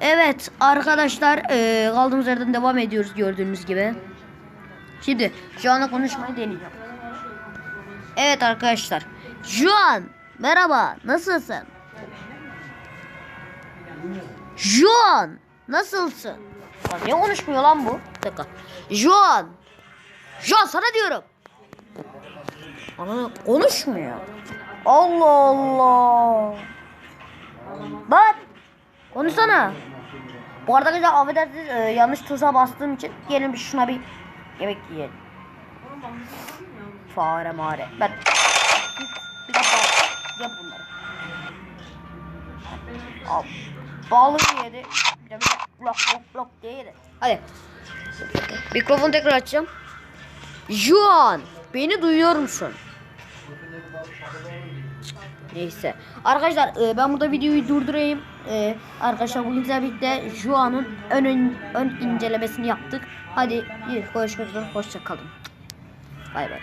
Evet arkadaşlar e, kaldığımız yerden devam ediyoruz gördüğünüz gibi. Şimdi şu anda konuşmayı deneyeceğim. Evet arkadaşlar. Juan merhaba nasılsın? Juan nasılsın? Lan niye konuşmuyor lan bu? Bir dakika. Juan. Juan sana diyorum. Ana konuşmuyor. Allah Allah. Bak. Konuşsana. Bu arada arkadaşlar affedersiniz e, yanlış tuza bastığım için gelin bir şuna bir yemek yiyelim. Fare mare. Ben bir dakika yap bunları. Al. Balığı yedi. Bir de böyle lok lok lok diye yedi. Hadi. Mikrofonu tekrar açacağım. Juan beni duyuyor musun? Neyse. Arkadaşlar e, ben burada videoyu durdurayım. E, arkadaşlar bugün birlikte Juan'ın ön, ön, ön incelemesini yaptık. Hadi iyi, görüşmek üzere. Hoşça kalın. Bay bay.